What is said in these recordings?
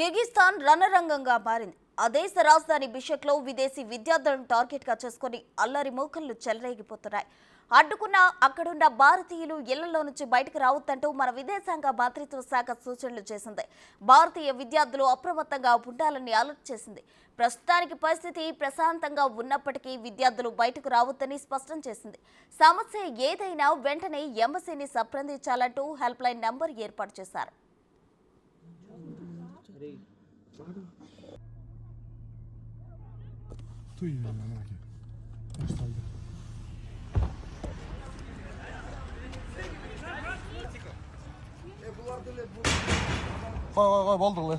కిర్గిస్థాన్ రణరంగంగా మారింది. ఆ దేశ రాజధాని బిషక్లో విదేశీ విద్యార్థులను టార్గెట్గా చేసుకుని అల్లరి మోకళ్ళు చెలరేగిపోతున్నాయి. అడ్డుకున్న అక్కడున్న భారతీయులు ఇళ్ళలో నుంచి బయటకు రావద్దంటూ మన విదేశాంగ మంత్రిత్వ శాఖ సూచనలు చేసింది. భారతీయ విద్యార్థులు అప్రమత్తంగా ఉండాలని అలర్ట్ చేసింది. ప్రస్తుతానికి పరిస్థితి ప్రశాంతంగా ఉన్నప్పటికీ విద్యార్థులు బయటకు రావద్దని స్పష్టం చేసింది. సమస్య ఏదైనా వెంటనే ఎంబసీని సంప్రదించాలంటూ హెల్ప్ లైన్ నంబర్ ఏర్పాటు చేశారు. Tu iyi yani merak etme. Gösterdi. Koy koy koy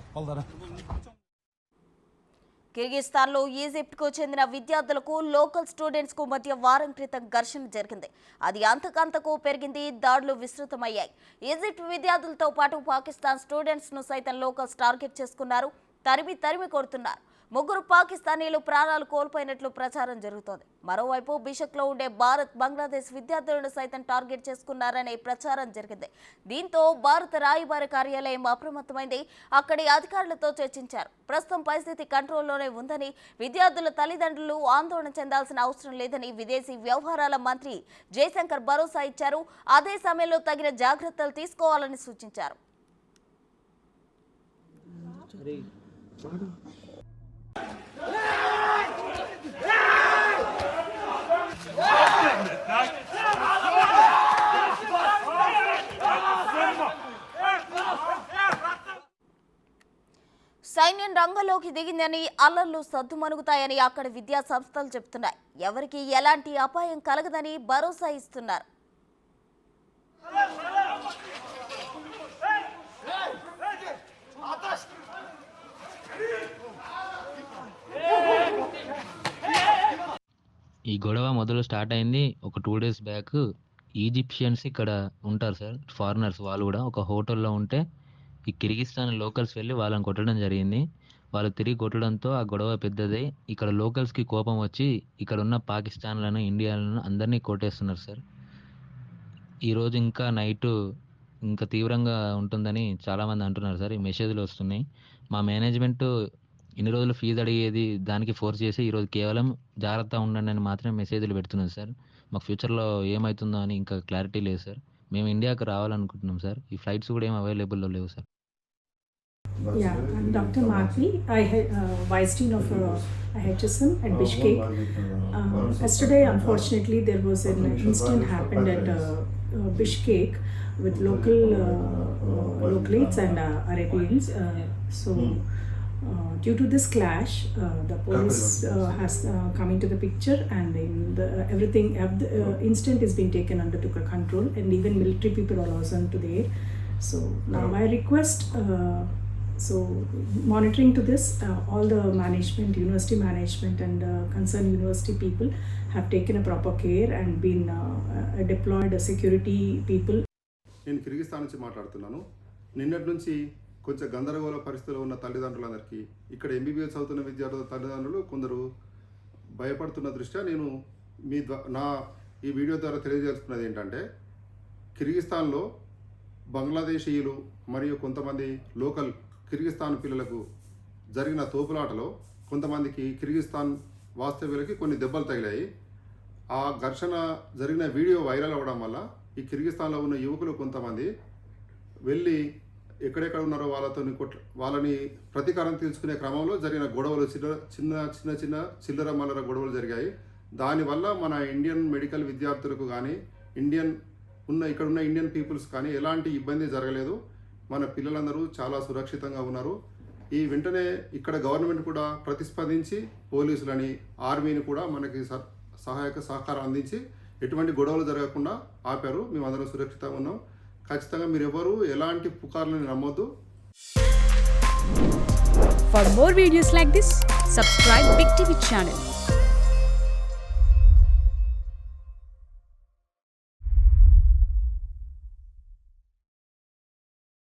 ఈజిప్ట్కు చెందిన విద్యార్థులకు లోకల్ స్టూడెంట్స్కు మధ్య వారం క్రితం ఘర్షణ జరిగింది అది అంతకంతకు పెరిగింది దాడులు విస్తృతమయ్యాయి ఈజిప్ట్ విద్యార్థులతో పాటు పాకిస్తాన్ స్టూడెంట్స్ను సైతం లోకల్స్ టార్గెట్ చేసుకున్నారు తరిమి తరిమి కొడుతున్నారు. ముగ్గురు పాకిస్తానీలు ప్రాణాలు కోల్పోయినట్లు ప్రచారం జరుగుతోంది. మరోవైపు బిషక్లో ఉండే భారత్ బంగ్లాదేశ్ విద్యార్థులను సైతం టార్గెట్ చేసుకున్నారనే ప్రచారం జరిగింది. దీంతో భారత రాయబార కార్యాలయం అప్రమత్తమైంది. అక్కడి అధికారులతో చర్చించారు. ప్రస్తుతం పరిస్థితి కంట్రోల్లోనే ఉందని విద్యార్థుల తల్లిదండ్రులు ఆందోళన చెందాల్సిన అవసరం లేదని విదేశీ వ్యవహారాల మంత్రి జయశంకర్ భరోసా ఇచ్చారు. అదే సమయంలో తగిన జాగ్రత్తలు తీసుకోవాలని సూచించారు. సైన్యం రంగంలోకి దిగిందని అల్లర్లు సద్దుమణుగుతాయని అక్కడ విద్యా సంస్థలు చెబుతున్నాయి. ఎవరికి ఎలాంటి అపాయం కలగదని భరోసా ఇస్తున్నారు. ఈ గొడవ మొదలు స్టార్ట్ అయింది ఒక టూ డేస్ బ్యాక్ ఈజిప్షియన్స్ ఇక్కడ ఉంటారు సార్ ఫారినర్స్ వాళ్ళు కూడా. ఒక హోటల్లో ఉంటే ఈ కిర్గిస్తాన్ లోకల్స్ వెళ్ళి వాళ్ళని కొట్టడం జరిగింది. వాళ్ళు తిరిగి కొట్టడంతో ఆ గొడవ పెద్దదే. ఇక్కడ లోకల్స్కి కోపం వచ్చి ఇక్కడ ఉన్న పాకిస్తాన్లను ఇండియాలను అందరినీ కొట్టేస్తున్నారు సార్. ఈరోజు ఇంకా నైట్ ఇంకా తీవ్రంగా ఉంటుందని చాలామంది అంటున్నారు సార్. ఈ మెసేజ్లు వస్తున్నాయి. మా మేనేజ్మెంట్ ఇన్ని రోజులు ఫీజు అడిగేది దానికి ఫోర్స్ చేసి ఈరోజు కేవలం జాగ్రత్త ఉండండి అని మాత్రమే మెసేజ్లు పెడుతున్నాం సార్ మాకు ఫ్యూచర్లో ఏమవుతుందో అని ఇంకా క్లారిటీ లేదు సార్ మేము ఇండియాకి రావాలనుకుంటున్నాం సార్ ఈ ఫ్లైట్స్ కూడా ఏం అవైలబుల్లో లేవు sir Yeah, I'm Dr. Madhvi. I had uh, Vice Dean of uh, IHSM at Bishkek. Uh, yesterday, unfortunately, there was an incident happened at uh, uh, Bishkek with local uh, uh, localates and uh, Arabians. Uh, so, uh, due to this clash, uh, the police uh, has uh, come into the picture, and in the, everything uh, the uh, incident is being taken under to control, and even military people are also into there. So now my request. Uh, so monitoring to this, uh, all the management, university management, and uh, concerned university people have taken a proper care and been uh, uh, deployed uh, security people నేను కిర్గిస్తాన్ నుంచి మాట్లాడుతున్నాను నిన్నటి నుంచి కొంచెం గందరగోళ పరిస్థితిలో ఉన్న తల్లిదండ్రులందరికీ ఇక్కడ ఎంబీబీఎస్ అవుతున్న విద్యార్థుల తల్లిదండ్రులు కొందరు భయపడుతున్న దృష్ట్యా నేను మీ నా ఈ వీడియో ద్వారా తెలియజేస్తున్నది ఏంటంటే కిర్గిస్తాన్లో బంగ్లాదేశీయులు మరియు కొంతమంది లోకల్ కిర్గిస్తాన్ పిల్లలకు జరిగిన తోపులాటలో కొంతమందికి కిర్గిస్తాన్ వాస్తవ్యులకి కొన్ని దెబ్బలు తగిలాయి. ఆ ఘర్షణ జరిగిన వీడియో వైరల్ అవ్వడం వల్ల ఈ కిర్గిస్తాన్లో ఉన్న యువకులు కొంతమంది వెళ్ళి ఎక్కడెక్కడ ఉన్నారో వాళ్ళతో కొట్ల వాళ్ళని ప్రతీకారం తీర్చుకునే క్రమంలో జరిగిన గొడవలు చిన్న చిన్న చిన్న చిన్న చిల్లర మల్లర గొడవలు జరిగాయి. దానివల్ల మన ఇండియన్ మెడికల్ విద్యార్థులకు కానీ ఇండియన్ ఉన్న ఇక్కడ ఉన్న ఇండియన్ పీపుల్స్ కానీ ఎలాంటి ఇబ్బంది జరగలేదు. మన పిల్లలందరూ చాలా సురక్షితంగా ఉన్నారు. ఈ వెంటనే ఇక్కడ గవర్నమెంట్ కూడా ప్రతిస్పందించి పోలీసులని ఆర్మీని కూడా మనకి స- సహాయక సహకారం అందించి ఎటువంటి గొడవలు జరగకుండా ఆపారు. మేమందరం సురక్షితంగా ఉన్నాం. ఖచ్చితంగా మీరు ఎవరు ఎలాంటి పుకార్లు నమ్మద్దు. For more videos like this subscribe big TV channel